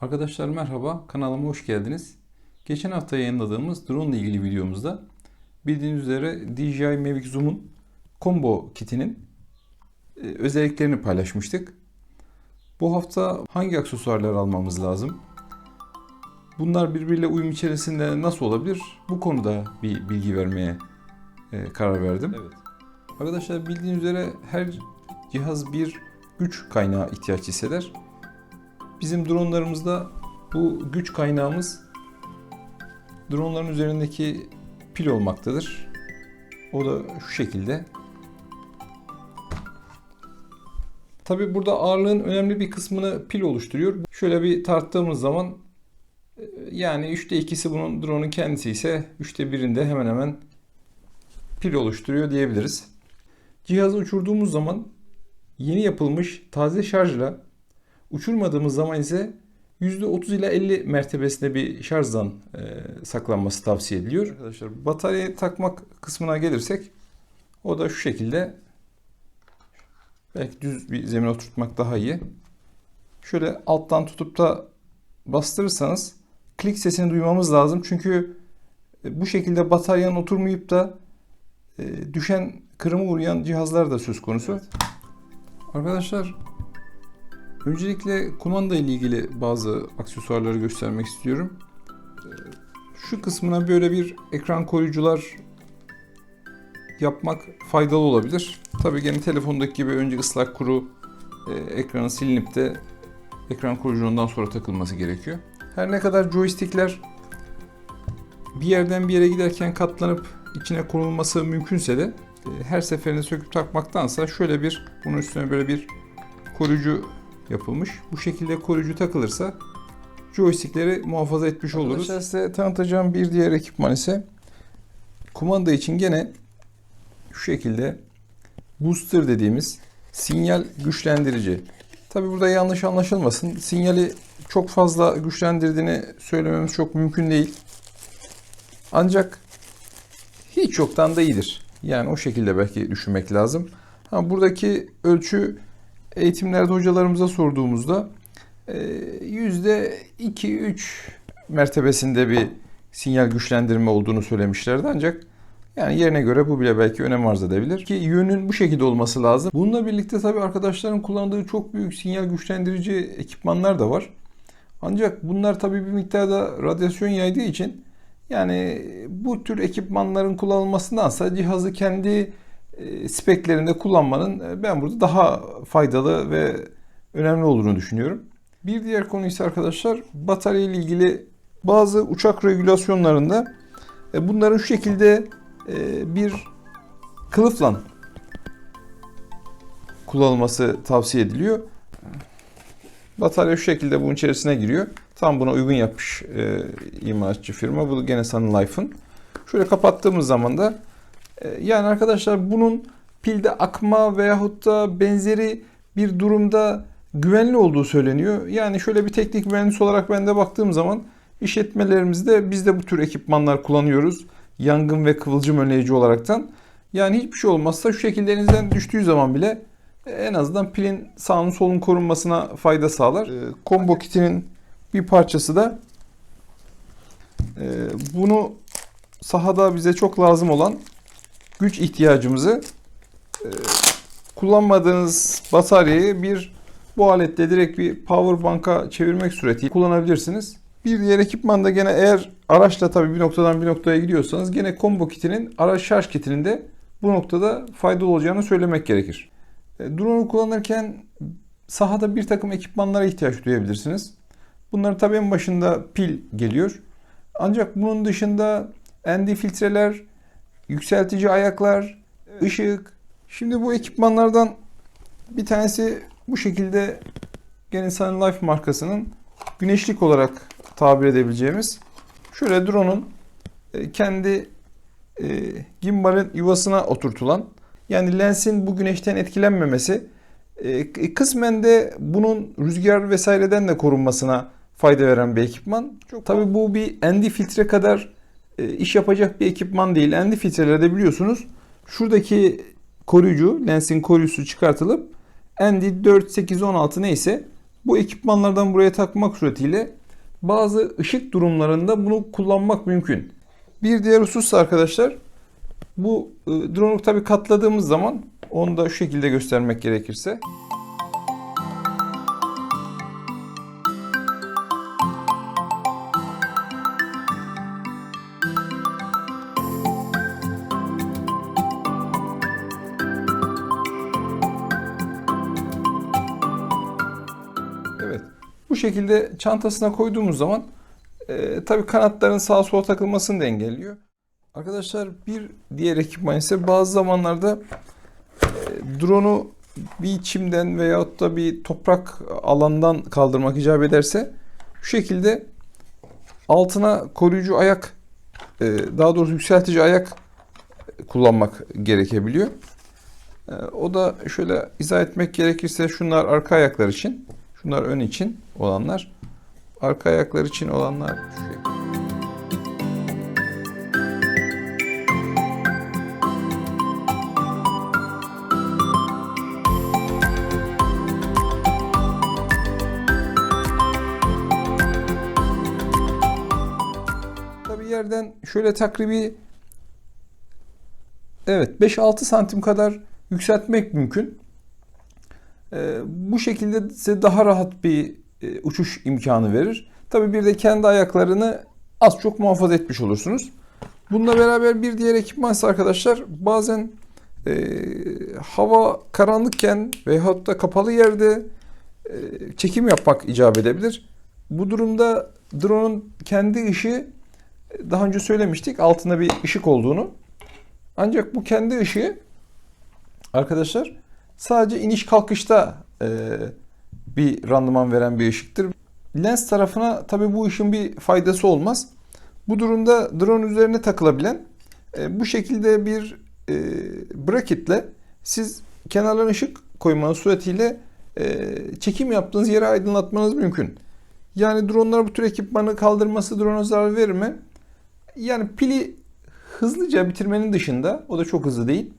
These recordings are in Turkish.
Arkadaşlar merhaba, kanalıma hoş geldiniz. Geçen hafta yayınladığımız drone ile ilgili videomuzda bildiğiniz üzere DJI Mavic Zoom'un combo kitinin e, özelliklerini paylaşmıştık. Bu hafta hangi aksesuarlar almamız lazım? Bunlar birbiriyle uyum içerisinde nasıl olabilir? Bu konuda bir bilgi vermeye e, karar verdim. Evet. Arkadaşlar bildiğiniz üzere her cihaz bir güç kaynağı ihtiyaç hisseder. Bizim dronlarımızda bu güç kaynağımız dronların üzerindeki pil olmaktadır. O da şu şekilde. Tabi burada ağırlığın önemli bir kısmını pil oluşturuyor. Şöyle bir tarttığımız zaman e, yani 3'te 2'si bunun drone'un kendisi ise 3'te 1'inde hemen hemen pil oluşturuyor diyebiliriz. Cihazı uçurduğumuz zaman yeni yapılmış taze şarjla Uçurmadığımız zaman ise %30 ile 50 mertebesinde bir şarjdan e, saklanması tavsiye ediliyor. Arkadaşlar bataryayı takmak kısmına gelirsek o da şu şekilde belki düz bir zemine oturtmak daha iyi. Şöyle alttan tutup da bastırırsanız klik sesini duymamız lazım. Çünkü e, bu şekilde bataryanın oturmayıp da e, düşen kırımı uğrayan cihazlar da söz konusu. Evet. Arkadaşlar Öncelikle kumanda ile ilgili bazı aksesuarları göstermek istiyorum. Ee, şu kısmına böyle bir ekran koruyucular yapmak faydalı olabilir. Tabii gene telefondaki gibi önce ıslak kuru e, ekranı silinip de ekran koruyucundan sonra takılması gerekiyor. Her ne kadar joystickler bir yerden bir yere giderken katlanıp içine konulması mümkünse de e, her seferinde söküp takmaktansa şöyle bir bunun üstüne böyle bir koruyucu yapılmış. Bu şekilde koruyucu takılırsa joystickleri muhafaza etmiş oluruz. Arkadaşlar size tanıtacağım bir diğer ekipman ise kumanda için gene şu şekilde booster dediğimiz sinyal güçlendirici. Tabi burada yanlış anlaşılmasın. Sinyali çok fazla güçlendirdiğini söylememiz çok mümkün değil. Ancak hiç yoktan da iyidir. Yani o şekilde belki düşünmek lazım. Ha, buradaki ölçü eğitimlerde hocalarımıza sorduğumuzda e, yüzde 2-3 mertebesinde bir sinyal güçlendirme olduğunu söylemişlerdi ancak yani yerine göre bu bile belki önem arz edebilir. Ki yönün bu şekilde olması lazım. Bununla birlikte tabii arkadaşların kullandığı çok büyük sinyal güçlendirici ekipmanlar da var. Ancak bunlar tabii bir miktarda radyasyon yaydığı için yani bu tür ekipmanların kullanılmasındansa cihazı kendi e, speklerinde kullanmanın e, ben burada daha faydalı ve önemli olduğunu düşünüyorum. Bir diğer konu ise arkadaşlar batarya ile ilgili bazı uçak regülasyonlarında e, bunların şu şekilde bir kılıfla kullanılması tavsiye ediliyor. Batarya şu şekilde bunun içerisine giriyor. Tam buna uygun yapmış e, imalatçı firma. Bu gene Sun Life'ın. Şöyle kapattığımız zaman da yani arkadaşlar bunun pilde akma veyahut da benzeri bir durumda güvenli olduğu söyleniyor. Yani şöyle bir teknik mühendis olarak ben de baktığım zaman işletmelerimizde biz de bu tür ekipmanlar kullanıyoruz. Yangın ve kıvılcım önleyici olaraktan. Yani hiçbir şey olmazsa şu şekilde elinizden düştüğü zaman bile en azından pilin sağın solun korunmasına fayda sağlar. Ee, combo kitinin bir parçası da e, bunu sahada bize çok lazım olan güç ihtiyacımızı e, kullanmadığınız bataryayı bir bu aletle direkt bir power bank'a çevirmek suretiyle kullanabilirsiniz. Bir diğer ekipman da gene eğer araçla tabii bir noktadan bir noktaya gidiyorsanız gene combo kitinin araç şarj kitinin de bu noktada faydalı olacağını söylemek gerekir. E, drone'u kullanırken sahada bir takım ekipmanlara ihtiyaç duyabilirsiniz. Bunların tabii en başında pil geliyor. Ancak bunun dışında ND filtreler, yükseltici ayaklar, evet. ışık. Şimdi bu ekipmanlardan bir tanesi bu şekilde gene Sun Life markasının güneşlik olarak tabir edebileceğimiz şöyle drone'un e, kendi e, gimbalin yuvasına oturtulan yani lensin bu güneşten etkilenmemesi e, kısmen de bunun rüzgar vesaireden de korunmasına fayda veren bir ekipman. Çok Tabii bu bir ND filtre kadar iş yapacak bir ekipman değil. Endi filtrelerde biliyorsunuz şuradaki koruyucu, lensin koruyucusu çıkartılıp Endi 4, 8, 16 neyse Bu ekipmanlardan buraya takmak suretiyle bazı ışık durumlarında bunu kullanmak mümkün. Bir diğer husus arkadaşlar bu e, drone'u tabi katladığımız zaman onu da şu şekilde göstermek gerekirse. Şekilde çantasına koyduğumuz zaman e, tabii kanatların sağa sola takılmasını da engelliyor. Arkadaşlar bir diğer ekipman ise bazı zamanlarda e, drone'u bir çimden veyahut da bir toprak alandan kaldırmak icap ederse şu şekilde altına koruyucu ayak e, daha doğrusu yükseltici ayak kullanmak gerekebiliyor. E, o da şöyle izah etmek gerekirse şunlar arka ayaklar için, şunlar ön için olanlar. Arka ayaklar için olanlar şu yerden şöyle takribi evet 5-6 santim kadar yükseltmek mümkün. Ee, bu şekilde size daha rahat bir e, uçuş imkanı verir. Tabii bir de kendi ayaklarını az çok muhafaza etmiş olursunuz. Bununla beraber bir diğer ekipman ise arkadaşlar bazen e, hava karanlıkken veyahut da kapalı yerde e, çekim yapmak icap edebilir. Bu durumda drone'un kendi ışığı daha önce söylemiştik altında bir ışık olduğunu. Ancak bu kendi ışığı arkadaşlar sadece iniş kalkışta e, bir randıman veren bir ışıktır. Lens tarafına tabi bu ışın bir faydası olmaz. Bu durumda drone üzerine takılabilen e, bu şekilde bir e, bracketle siz kenarlarına ışık koymanız suretiyle e, çekim yaptığınız yeri aydınlatmanız mümkün. Yani dronlar bu tür ekipmanı kaldırması drone'a zarar verir mi? Yani pili hızlıca bitirmenin dışında o da çok hızlı değil.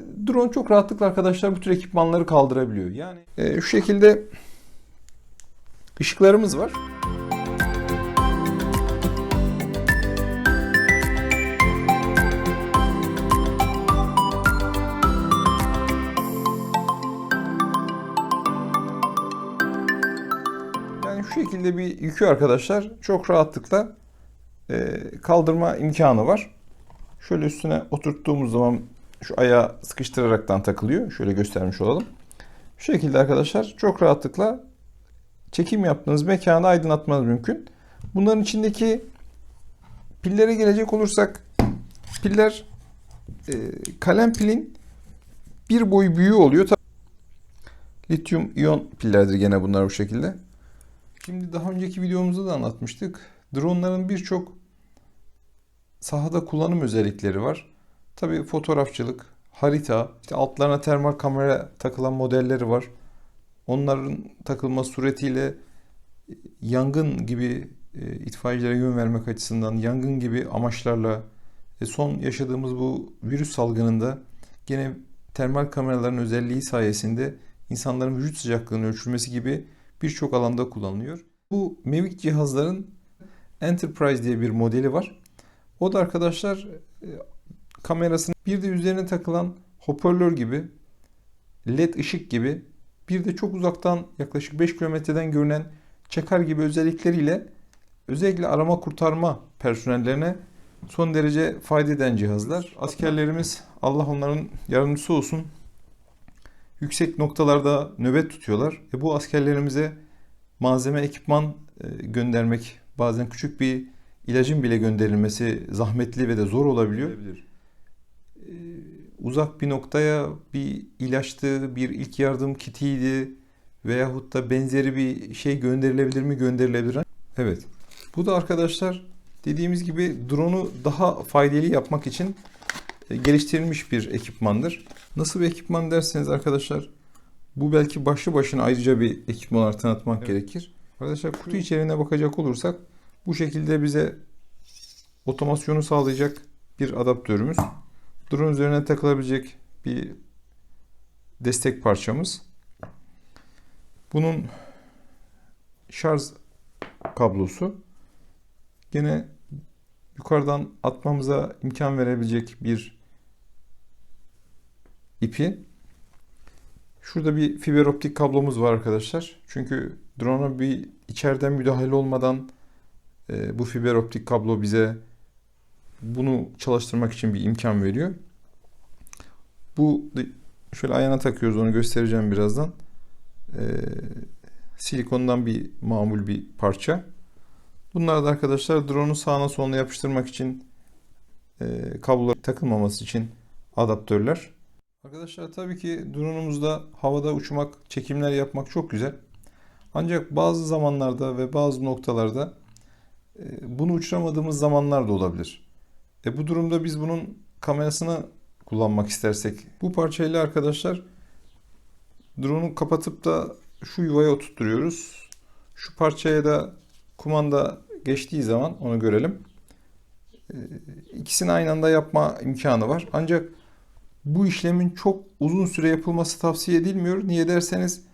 Drone çok rahatlıkla arkadaşlar bu tür ekipmanları kaldırabiliyor. Yani e, şu şekilde ışıklarımız var. Yani şu şekilde bir yükü arkadaşlar çok rahatlıkla e, kaldırma imkanı var. Şöyle üstüne oturttuğumuz zaman şu ayağı sıkıştıraraktan takılıyor. Şöyle göstermiş olalım. Şu şekilde arkadaşlar çok rahatlıkla çekim yaptığınız mekanı aydınlatmanız mümkün. Bunların içindeki pillere gelecek olursak piller e, kalem pilin bir boy büyüğü oluyor. Lityum iyon pillerdir gene bunlar bu şekilde. Şimdi daha önceki videomuzda da anlatmıştık. Dronların birçok sahada kullanım özellikleri var. Tabii fotoğrafçılık, harita, işte altlarına termal kamera takılan modelleri var. Onların takılması suretiyle yangın gibi e, itfaiyecilere yön vermek açısından yangın gibi amaçlarla e, son yaşadığımız bu virüs salgınında gene termal kameraların özelliği sayesinde insanların vücut sıcaklığının ölçülmesi gibi birçok alanda kullanılıyor. Bu Mavic cihazların Enterprise diye bir modeli var. O da arkadaşlar kamerasının bir de üzerine takılan hoparlör gibi led ışık gibi bir de çok uzaktan yaklaşık 5 kilometreden görünen çakar gibi özellikleriyle özellikle arama kurtarma personellerine son derece fayda eden cihazlar. Askerlerimiz Allah onların yardımcısı olsun yüksek noktalarda nöbet tutuyorlar. E bu askerlerimize malzeme, ekipman e, göndermek bazen küçük bir ilacın bile gönderilmesi zahmetli ve de zor olabiliyor. Ee, uzak bir noktaya bir ilaçtı, bir ilk yardım kitiydi veyahut da benzeri bir şey gönderilebilir mi? Gönderilebilir. Evet. Bu da arkadaşlar dediğimiz gibi drone'u daha faydalı yapmak için e, geliştirilmiş bir ekipmandır. Nasıl bir ekipman derseniz arkadaşlar bu belki başlı başına ayrıca bir ekipman olarak tanıtmak evet. gerekir. Arkadaşlar kutu içeriğine bakacak olursak bu şekilde bize otomasyonu sağlayacak bir adaptörümüz. Drone üzerine takılabilecek bir destek parçamız. Bunun şarj kablosu. Gene yukarıdan atmamıza imkan verebilecek bir ipi. Şurada bir fiber optik kablomuz var arkadaşlar. Çünkü drone'a bir içeriden müdahale olmadan e, bu fiber optik kablo bize bunu çalıştırmak için bir imkan veriyor. Bu şöyle ayağına takıyoruz onu göstereceğim birazdan. E, silikondan bir mamul bir parça. Bunlar da arkadaşlar drone'un sağına soluna yapıştırmak için e, kablolar takılmaması için adaptörler. Arkadaşlar tabii ki drone'umuzda havada uçmak, çekimler yapmak çok güzel. Ancak bazı zamanlarda ve bazı noktalarda e, bunu uçuramadığımız zamanlar da olabilir. E bu durumda biz bunun kamerasını kullanmak istersek bu parçayla arkadaşlar drone'u kapatıp da şu yuvaya oturtturuyoruz. Şu parçaya da kumanda geçtiği zaman onu görelim. E, ikisini aynı anda yapma imkanı var. Ancak bu işlemin çok uzun süre yapılması tavsiye edilmiyor. Niye derseniz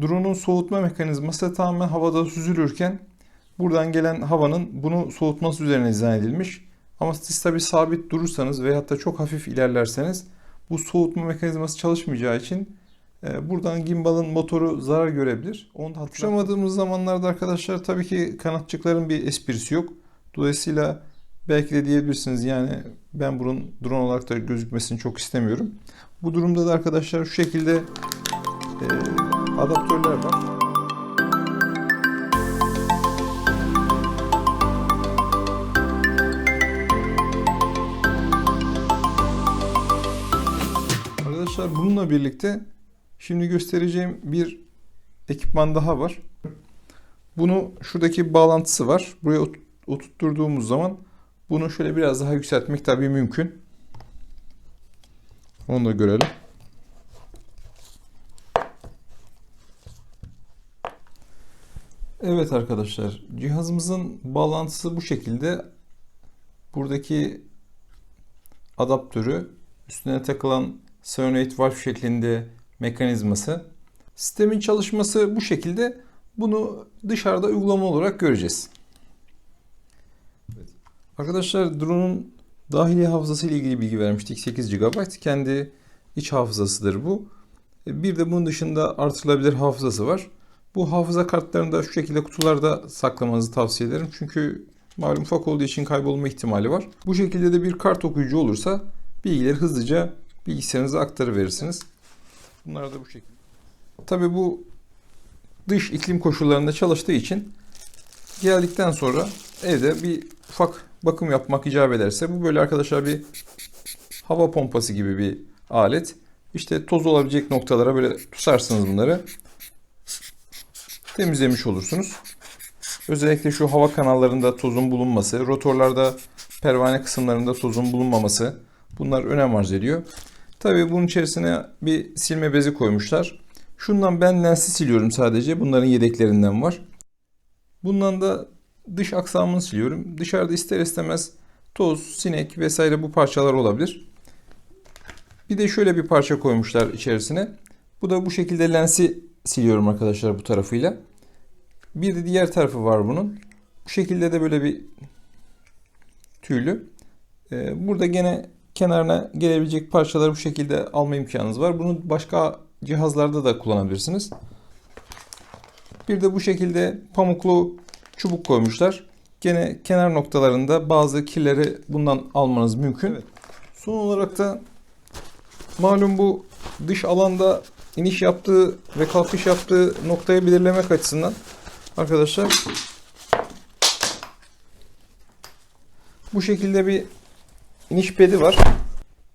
drone'un soğutma mekanizması tamamen havada süzülürken buradan gelen havanın bunu soğutması üzerine dizayn edilmiş. Ama siz tabi sabit durursanız veyahut da çok hafif ilerlerseniz bu soğutma mekanizması çalışmayacağı için e, buradan gimbalın motoru zarar görebilir. Onu da uçamadığımız zamanlarda arkadaşlar tabii ki kanatçıkların bir esprisi yok. Dolayısıyla belki de diyebilirsiniz yani ben bunun drone olarak da gözükmesini çok istemiyorum. Bu durumda da arkadaşlar şu şekilde e, adaptörler var. Arkadaşlar bununla birlikte şimdi göstereceğim bir ekipman daha var. Bunu şuradaki bağlantısı var. Buraya oturtturduğumuz zaman bunu şöyle biraz daha yükseltmek tabii mümkün. Onu da görelim. Evet arkadaşlar cihazımızın bağlantısı bu şekilde. Buradaki adaptörü üstüne takılan Sonate valve şeklinde mekanizması. Sistemin çalışması bu şekilde. Bunu dışarıda uygulama olarak göreceğiz. Arkadaşlar drone'un dahili hafızası ile ilgili bilgi vermiştik. 8 GB kendi iç hafızasıdır bu. Bir de bunun dışında artırılabilir hafızası var. Bu hafıza kartlarını da şu şekilde kutularda saklamanızı tavsiye ederim. Çünkü malum ufak olduğu için kaybolma ihtimali var. Bu şekilde de bir kart okuyucu olursa bilgileri hızlıca bilgisayarınıza aktarıverirsiniz. Bunlar da bu şekilde. Tabi bu dış iklim koşullarında çalıştığı için geldikten sonra evde bir ufak bakım yapmak icap ederse bu böyle arkadaşlar bir hava pompası gibi bir alet. İşte toz olabilecek noktalara böyle tutarsınız bunları. Temizlemiş olursunuz. Özellikle şu hava kanallarında tozun bulunması, rotorlarda pervane kısımlarında tozun bulunmaması bunlar önem arz ediyor. Tabii bunun içerisine bir silme bezi koymuşlar. Şundan ben lensi siliyorum sadece. Bunların yedeklerinden var. Bundan da dış aksamını siliyorum. Dışarıda ister istemez toz, sinek vesaire bu parçalar olabilir. Bir de şöyle bir parça koymuşlar içerisine. Bu da bu şekilde lensi siliyorum arkadaşlar bu tarafıyla. Bir de diğer tarafı var bunun. Bu şekilde de böyle bir tüylü. Ee, burada gene kenarına gelebilecek parçaları bu şekilde alma imkanınız var. Bunu başka cihazlarda da kullanabilirsiniz. Bir de bu şekilde pamuklu çubuk koymuşlar. Gene kenar noktalarında bazı kirleri bundan almanız mümkün. Evet. Son olarak da malum bu dış alanda iniş yaptığı ve kalkış yaptığı noktayı belirlemek açısından arkadaşlar bu şekilde bir iniş pedi var.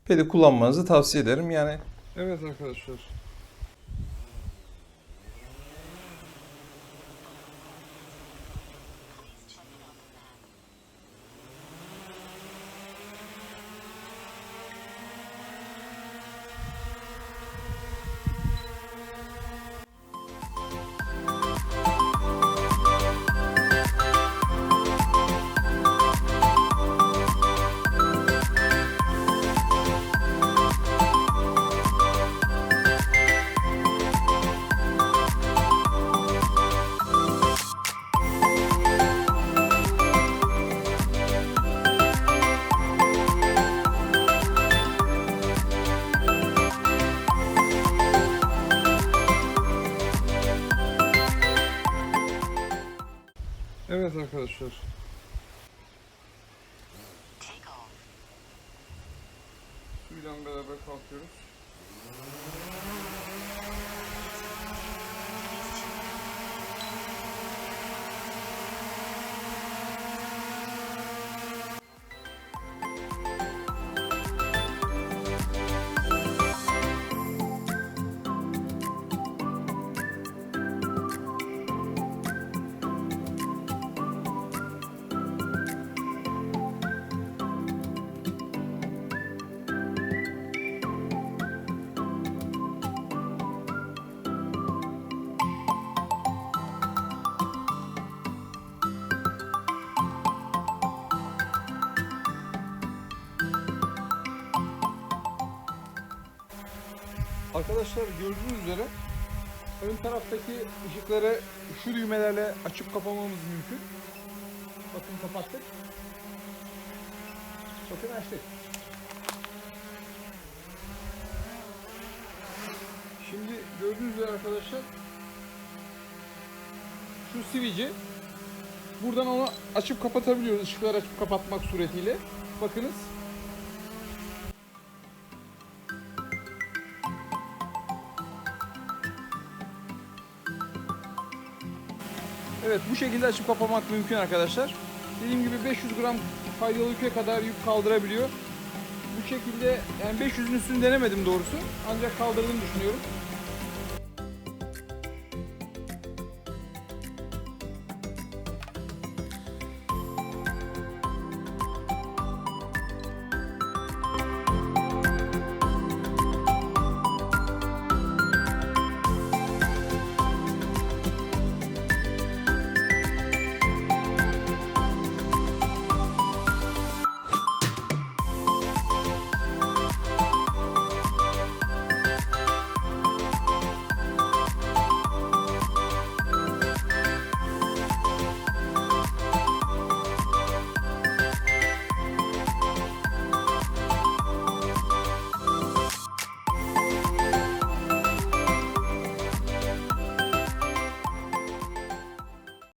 Pedi kullanmanızı tavsiye ederim. Yani Evet arkadaşlar. Evet Arkadaşlar gördüğünüz üzere ön taraftaki ışıkları şu düğmelerle açıp kapamamız mümkün. Bakın kapattık. Bakın açtık. Şimdi gördüğünüz üzere arkadaşlar şu sivici buradan onu açıp kapatabiliyoruz. Işıkları açıp kapatmak suretiyle. Bakınız Evet bu şekilde açıp kapamak mümkün arkadaşlar. Dediğim gibi 500 gram faydalı yüke kadar yük kaldırabiliyor. Bu şekilde yani 500'ün üstünü denemedim doğrusu. Ancak kaldırdığını düşünüyorum.